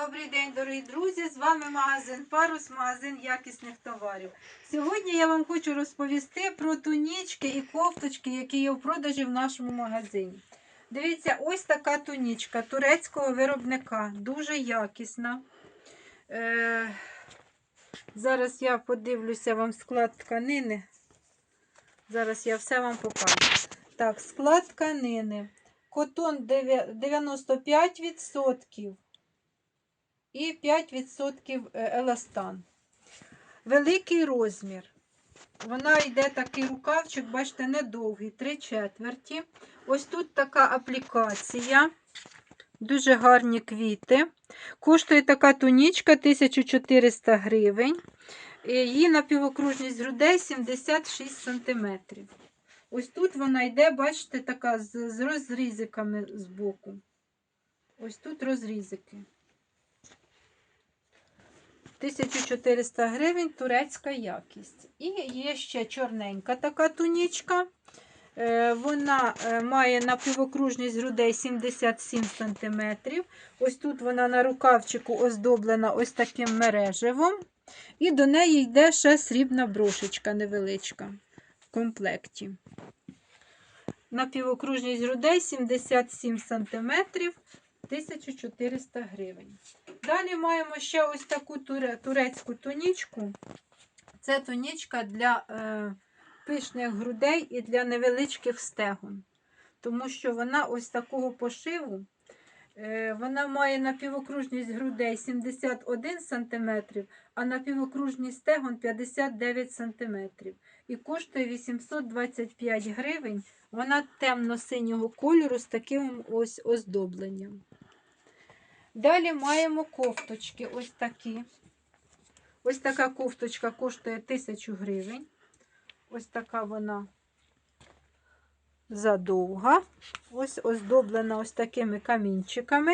Добрий день, дорогі друзі! З вами магазин Парус, магазин якісних товарів. Сьогодні я вам хочу розповісти про тунічки і кофточки, які є в продажі в нашому магазині. Дивіться, ось така тунічка турецького виробника, дуже якісна. Е, зараз я подивлюся вам склад тканини. Зараз я все вам покажу. Так, склад тканини. Котон 95% і 5% еластан. Великий розмір. Вона йде такий рукавчик, бачите, недовгий, 3 четверті. Ось тут така аплікація. Дуже гарні квіти. Коштує така тунічка 1400 гривень. Її напівокружність грудей 76 см. Ось тут вона йде, бачите, така з розрізиками з боку. Ось тут розрізики. 1400 гривень турецька якість. І є ще чорненька така тунічка. Е, Вона е, має напівокружність грудей 77 см. Ось тут вона на рукавчику оздоблена ось таким мережевом. І до неї йде ще срібна брошечка невеличка в комплекті. Напівокружність грудей 77 см, 1400 гривень. Далі маємо ще ось таку турецьку тунічку. Це тунічка для е, пишних грудей і для невеличких стегон. Тому що вона ось такого пошиву. Е, вона має напівокружність грудей 71 см, а напівокружність стегон 59 см. І коштує 825 гривень. Вона темно-синього кольору з таким ось оздобленням. Далі маємо кофточки ось такі. Ось така кофточка коштує 1000 гривень. Ось така вона задовга. Ось оздоблена ось такими камінчиками.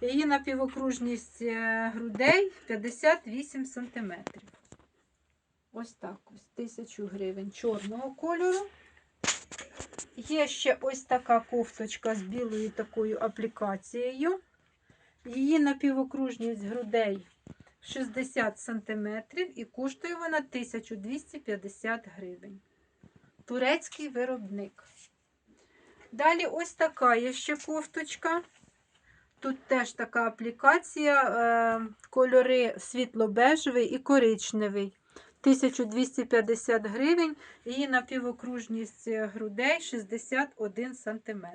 Її напівокружність е, грудей 58 см. Ось так ось 1000 гривень чорного кольору. Є ще ось така кофточка з білою такою аплікацією. Її напівокружність грудей 60 см і коштує вона 1250 гривень. Турецький виробник. Далі ось така є ще кофточка. Тут теж така аплікація, е, кольори світло-бежевий і коричневий. 1250 гривень. Її напівокружність грудей 61 см.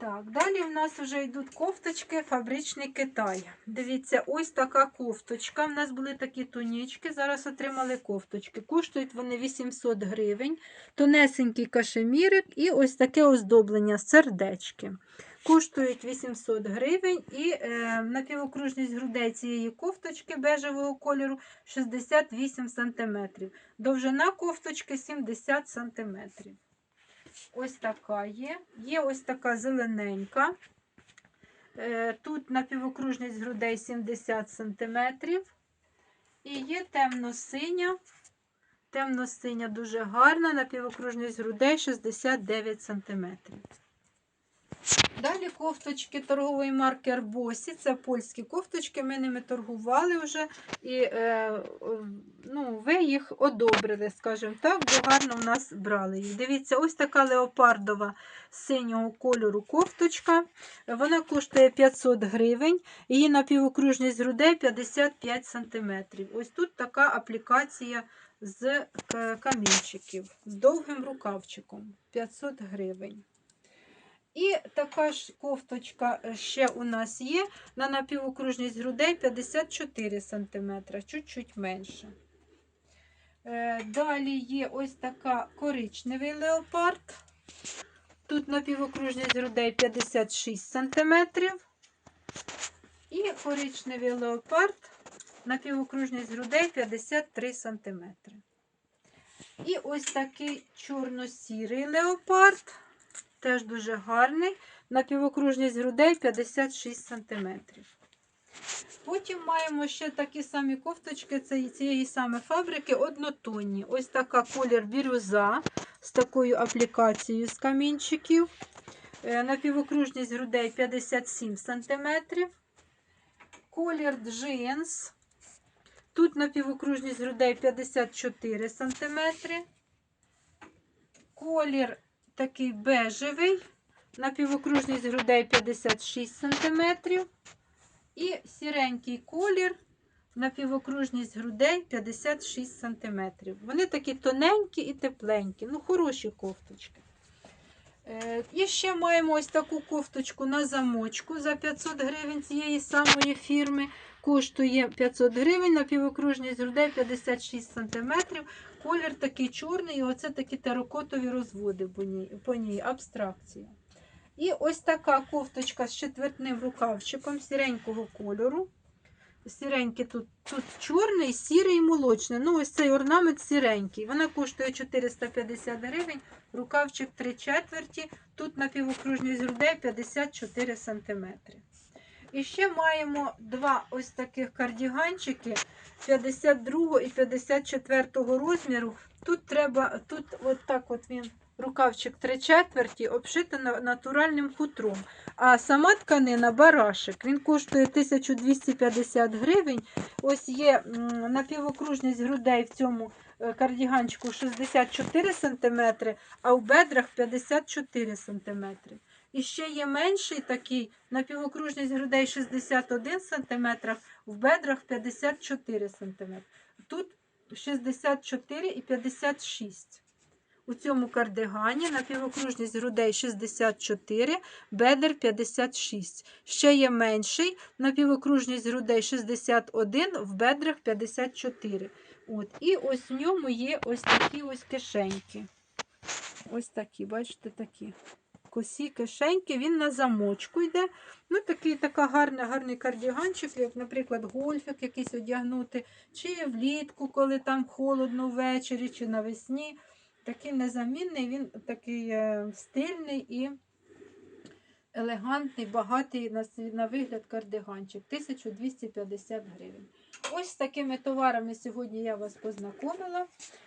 Так, далі в нас вже йдуть кофточки фабричний Китай. Дивіться, ось така кофточка. У нас були такі тунічки, зараз отримали кофточки. Коштують вони 800 гривень, тонесенький кашемірик і ось таке оздоблення сердечки. Коштують 800 гривень і е, напівокружність грудей цієї кофточки бежевого кольору 68 см. Довжина кофточки 70 см. Ось така є. Є ось така зелененька. Е, Тут напівокружність грудей 70 см. І є темно-синя. Темно-синя дуже гарна, напівокружність грудей 69 см. Далі кофточки торгової марки Арбосі. Це польські кофточки. Ми ними торгували вже. І е, ну, ви їх одобрили, скажімо так, бо гарно в нас брали їх. Дивіться, ось така леопардова синього кольору кофточка. Вона коштує 500 гривень. Її напівокружність грудей 55 см. Ось тут така аплікація з камінчиків, з довгим рукавчиком 500 гривень. І така ж кофточка ще у нас є на напівокружність грудей 54 см, чуть-чуть менше. Е, Далі є ось така коричневий леопард. Тут напівокружність грудей 56 см. І коричневий леопард, напівокружність грудей 53 см. І ось такий чорно-сірий леопард. Теж дуже гарний. Напівокружність грудей 56 см. Потім маємо ще такі самі кофточки цієї, саме фабрики, однотонні. Ось така колір бірюза з такою аплікацією з камінчиків. Е, Напівокружність грудей 57 см. Колір джинс. Тут напівокружність грудей 54 см. Колір такий бежевий. Напівокружність грудей 56 см. І сіренький колір. Напівокружність грудей 56 см. Вони такі тоненькі і тепленькі. Ну, хороші кофточки. Е, І ще маємо ось таку кофточку на замочку за 500 гривень цієї самої фірми. Коштує 500 гривень, напівокружність грудей 56 см. Колір такий чорний, і оце такі теракотові розводи по ній, абстракція. І ось така кофточка з четвертним рукавчиком сіренького кольору. Сіренький тут, тут чорний, сірий і молочний. Ну, ось цей орнамент сіренький. Вона коштує 450 гривень, рукавчик 3 четверті. Тут напівокружність грудей 54 см. І ще маємо два ось таких кардіганчики 52 і 54 розміру. Тут треба, тут от так от він, рукавчик 3 четверті, обшитий натуральним хутром. А сама тканина барашек. Він коштує 1250 гривень. Ось є напівокружність грудей в цьому е, кардіганчику 64 см, а в бедрах 54 см. І ще є менший такий напівокружність грудей 61 см, в бедрах 54 см. Тут 64 і 56 у цьому кардигані напівокружність грудей 64, бедер 56. Ще є менший, напівокружність грудей 61, в бедрах 54. От. І ось в ньому є ось такі ось кишеньки. Ось такі, бачите, такі. Косі кишеньки, він на замочку йде. Ну, такий така гарна, гарний кардіганчик, як, наприклад, гольфик якийсь одягнути, чи влітку, коли там холодно ввечері, чи навесні. Такий незамінний, він такий е, стильний і елегантний, багатий на, на вигляд кардиганчик. 1250 гривень. Ось з такими товарами сьогодні я вас познайомила.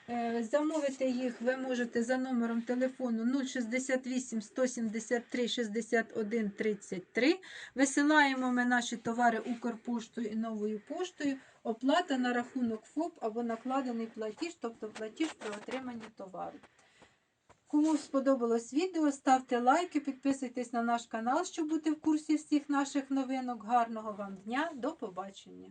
Е, Замовити їх ви можете за номером телефону 068 173 61 33. Висилаємо ми наші товари Укрпоштою і новою поштою. Оплата на рахунок ФОП або накладений платіж, тобто платіж при отриманні товару. Кому сподобалось відео, ставте лайки, підписуйтесь на наш канал, щоб бути в курсі всіх наших новинок. Гарного вам дня, до побачення!